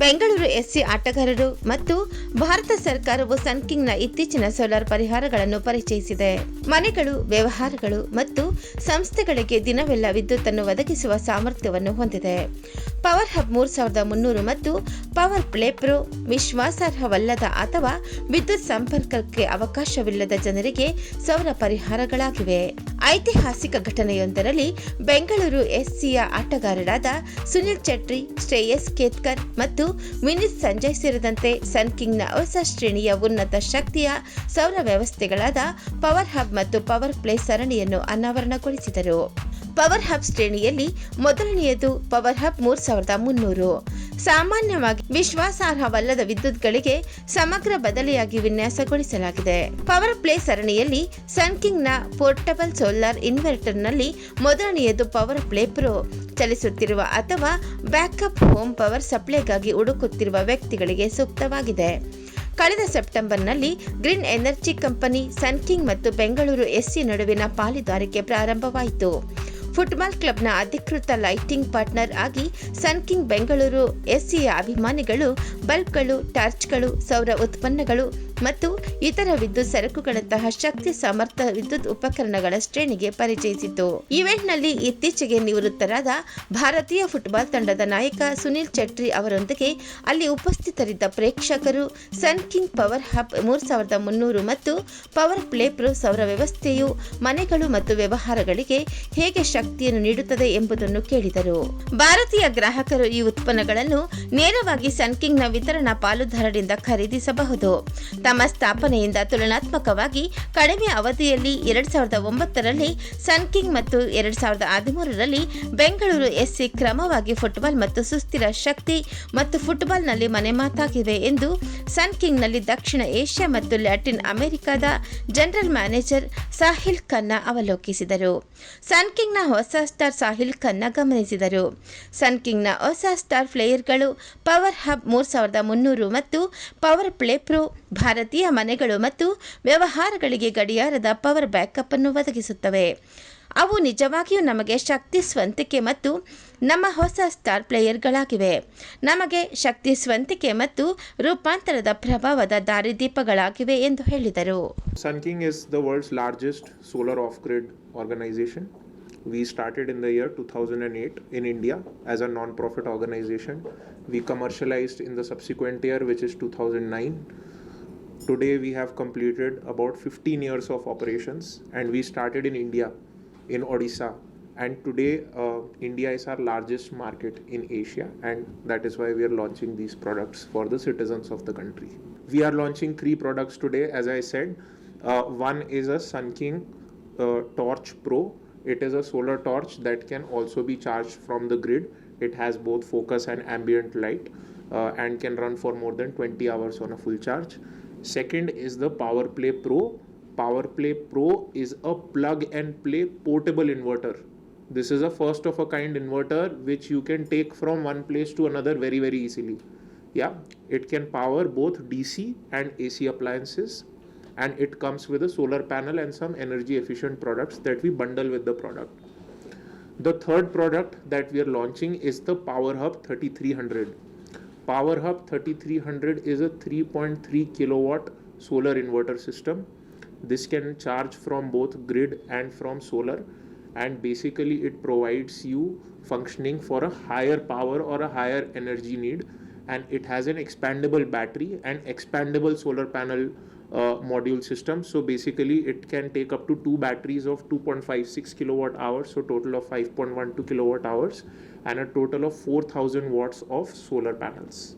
Bengaluru SC ಆಟಗಾರರು ಮತ್ತು ಭಾರತ ಸರ್ಕಾರವು ಸನ್ಕಿಂಗ್ನ ಇತ್ತೀಚಿನ ಸೋಲಾರ್ ಪರಿಹಾರಗಳನ್ನು ಪರಿಚಯಿಸಿದೆ. ಮನೆಗಳು, ವ್ಯವಹಾರಗಳು ಮತ್ತು ಸಂಸ್ಥೆಗಳಿಗೆ ದಿನವೆಲ್ಲ ವಿದ್ಯುತ್ ಅನ್ನು ಒದಗಿಸುವ ಸಾಮರ್ಥ್ಯವನ್ನು ಹೊಂದಿದೆ. ಪವರ್ ಹಬ್ ಮೂರು ಸಾವಿರದ ಮುನ್ನೂರು ಮತ್ತು ಪವರ್ ಪ್ಲೇ ಪ್ರೋ ವಿಶ್ವಾಸಾರ್ಹವಲ್ಲದ ಅಥವಾ ವಿದ್ಯುತ್ ಸಂಪರ್ಕಕ್ಕೆ ಅವಕಾಶವಿಲ್ಲದ ಜನರಿಗೆ ಸೌರ ಪರಿಹಾರಗಳಾಗಿವೆ. ಐತಿಹಾಸಿಕ ಘಟನೆಯೊಂದರಲ್ಲಿ ಬೆಂಗಳೂರು ಎಸ್ಸಿಯ ಆಟಗಾರರಾದ ಸುನಿಲ್ ಚಟ್ರಿ ಶ್ರೇಯಸ್ ಕೇತ್ಕರ್ ಮತ್ತು ವಿನೀತ್ ಸಂಜಯ್ ಸೇರಿದಂತೆ ಸನ್ಕಿಂಗ್ನ ಹೊಸ ಶ್ರೇಣಿಯ ಉನ್ನತ ಶಕ್ತಿಯ ಸೌರ ವ್ಯವಸ್ಥೆಗಳಾದ ಪವರ್ ಹಬ್ ಮತ್ತು ಪವರ್ ಪ್ಲೇ ಸರಣಿಯನ್ನು ಅನಾವರಣಗೊಳಿಸಿದರು. ಪವರ್ ಹಬ್ ಶ್ರೇಣಿಯಲ್ಲಿ ಮೊದಲನೆಯದು ಪವರ್ ಹಬ್ ಮೂರು ಸಾವಿರದ ಮುನ್ನೂರು. ಸಾಮಾನ್ಯವಾಗಿ ವಿಶ್ವಾಸಾರ್ಹವಲ್ಲದ ವಿದ್ಯುತ್ಗಳಿಗೆ ಸಮಗ್ರ ಬದಲಿಯಾಗಿ ವಿನ್ಯಾಸಗೊಳಿಸಲಾಗಿದೆ. ಪವರ್ ಪ್ಲೇ ಸರಣಿಯಲ್ಲಿ ಸನ್ಕಿಂಗ್ನ ಪೋರ್ಟಬಲ್ ಸೋಲಾರ್ ಇನ್ವರ್ಟರ್ನಲ್ಲಿ ಮೊದಲನೆಯದು ಪವರ್ ಪ್ಲೇ ಪ್ರೋ ಚಲಿಸುತ್ತಿರುವ ಅಥವಾ ಬ್ಯಾಕಪ್ ಹೋಮ್ ಪವರ್ ಸಪ್ಲೈಗಾಗಿ ಹುಡುಕುತ್ತಿರುವ ವ್ಯಕ್ತಿಗಳಿಗೆ ಸೂಕ್ತವಾಗಿದೆ. ಕಳೆದ ಸೆಪ್ಟೆಂಬರ್ನಲ್ಲಿ ಗ್ರೀನ್ ಎನರ್ಜಿ ಕಂಪನಿ ಸನ್ಕಿಂಗ್ ಮತ್ತು ಬೆಂಗಳೂರು ಎಸ್ಸಿ ನಡುವಿನ ಪಾಲುದಾರಿಕೆ ಪ್ರಾರಂಭವಾಯಿತು. ಫುಟ್ಬಾಲ್ ಕ್ಲಬ್ನ ಅಧಿಕೃತ ಲೈಟಿಂಗ್ ಪಾರ್ಟ್ನರ್ ಆಗಿ ಸನ್ಕಿಂಗ್ ಬೆಂಗಳೂರು ಎಸ್ಸಿಯ ಅಭಿಮಾನಿಗಳು, ಬಲ್ಬ್ಗಳು, ಟಾರ್ಚ್ಗಳು, ಸೌರ ಉತ್ಪನ್ನಗಳು ಮತ್ತು ಇತರ ವಿದ್ಯುತ್ ಸರಕುಗಳಂತಹ ಶಕ್ತಿ ಸಮರ್ಥ ವಿದ್ಯುತ್ ಉಪಕರಣಗಳ ಶ್ರೇಣಿಗೆ ಪರಿಚಯಿಸಿತು ಇವೆಂಟ್ನಲ್ಲಿ ಇತ್ತೀಚೆಗೆ ನಿವೃತ್ತರಾದ ಭಾರತೀಯ ಫುಟ್ಬಾಲ್ ತಂಡದ ನಾಯಕ ಸುನಿಲ್ ಚೆಟ್ರಿ ಅವರೊಂದಿಗೆ ಅಲ್ಲಿ ಉಪಸ್ಥಿತರಿದ್ದ ಪ್ರೇಕ್ಷಕರು ಸನ್ ಕಿಂಗ್ ಪವರ್ ಹಬ್ ಮೂರು ಸಾವಿರದ ಮುನ್ನೂರು ಮತ್ತು ಪವರ್ ಪ್ಲೇ ಪ್ರೋ ಸೌರ ವ್ಯವಸ್ಥೆಯು ಮನೆಗಳು ಮತ್ತು ವ್ಯವಹಾರಗಳಿಗೆ ಹೇಗೆ ಶಕ್ತಿಯನ್ನು ನೀಡುತ್ತದೆ ಎಂಬುದನ್ನು ಕೇಳಿದರು. ಭಾರತೀಯ ಗ್ರಾಹಕರು ಈ ಉತ್ಪನ್ನಗಳನ್ನು ನೇರವಾಗಿ ಸನ್ಕಿಂಗ್ನ ವಿತರಣಾ ಪಾಲುದಾರರಿಂದ ಖರೀದಿಸಬಹುದು. ತಮ್ಮ ಸ್ಥಾಪನೆಯಿಂದ ತುಲನಾತ್ಮಕವಾಗಿ ಕಡಿಮೆ ಅವಧಿಯಲ್ಲಿ ಎರಡ್ ಸಾವಿರದ ಒಂಬತ್ತರಲ್ಲಿ ಸನ್ಕಿಂಗ್ ಮತ್ತು ಎರಡ್ ಸಾವಿರದ ಹದಿಮೂರರಲ್ಲಿ ಬೆಂಗಳೂರು ಎಸ್ಸಿ ಕ್ರಮವಾಗಿ ಫುಟ್ಬಾಲ್ ಮತ್ತು ಸುಸ್ಥಿರ ಶಕ್ತಿ ಮತ್ತು ಫುಟ್ಬಾಲ್ನಲ್ಲಿ ಮನೆಮಾತಾಗಿವೆ ಎಂದು ಸನ್ಕಿಂಗ್ನಲ್ಲಿ ದಕ್ಷಿಣ ಏಷ್ಯಾ ಮತ್ತು ಲ್ಯಾಟಿನ್ ಅಮೆರಿಕಾದ ಜನರಲ್ ಮ್ಯಾನೇಜರ್ ಸಾಹಿಲ್ ಖನ್ನಾ ಅವಲೋಕಿಸಿದರು. ಸನ್ಕಿಂಗ್ನ ಹೊಸ ಸ್ಟಾರ್ ಸಾಹಿಲ್ ಖನ್ನಾ ಗಮನಿಸಿದರು. ಸನ್ಕಿಂಗ್ನ ಹೊಸ ಸ್ಟಾರ್ ಪ್ಲೇಯರ್ಗಳು ಪವರ್ ಹಬ್ ಮೂರು ಸಾವಿರದ ಮುನ್ನೂರು ಮತ್ತು ಪವರ್ ಪ್ಲೇ ಪ್ರೋ, ಭಾರತೀಯ ಮನೆಗಳು ಮತ್ತು ವ್ಯವಹಾರಗಳಿಗೆ ಗಡಿಯಾರದ ಪವರ್ ಬ್ಯಾಕಪ್ ಅನ್ನು ಒದಗಿಸುತ್ತವೆ. ಅವು ನಿಜವಾಗಿಯೂ ನಮಗೆ ಶಕ್ತಿ ಸ್ವಂತಿಕೆ ಮತ್ತು ನಮ್ಮ ಹೊಸ ಸ್ಟಾರ್ ಪ್ಲೇಯರ್ಗಳಾಗಿವೆ. ನಮಗೆ ಶಕ್ತಿ ಸ್ವಂತಿಕೆ ಮತ್ತು ರೂಪಾಂತರದ ಪ್ರಭಾವದ ದಾರಿದೀಪಗಳಾಗಿವೆ ಎಂದು ಹೇಳಿದರು. Sun King is the world's largest solar off grid organization. We started in the year 2008 in India as a non profit organization. We commercialized in the subsequent year, which is 2009. Today, we have completed about 15 years of operations and we started in India, in Odisha. And today, uh, India is our largest market in Asia, and that is why we are launching these products for the citizens of the country. We are launching three products today, as I said. Uh, one is a Sun King uh, Torch Pro. It is a solar torch that can also be charged from the grid. It has both focus and ambient light uh, and can run for more than 20 hours on a full charge. Second is the Power Play Pro. Power Play Pro is a plug and play portable inverter. This is a first of a kind inverter which you can take from one place to another very, very easily. Yeah, it can power both DC and AC appliances and it comes with a solar panel and some energy efficient products that we bundle with the product. The third product that we are launching is the Power Hub 3300. Power Hub 3300 is a 3.3 kilowatt solar inverter system. This can charge from both grid and from solar, and basically, it provides you functioning for a higher power or a higher energy need. And it has an expandable battery and expandable solar panel Uh, module system. So basically, it can take up to two batteries of 2.56 kilowatt hours, so total of 5.12 kilowatt hours, and a total of 4,000 watts of solar panels.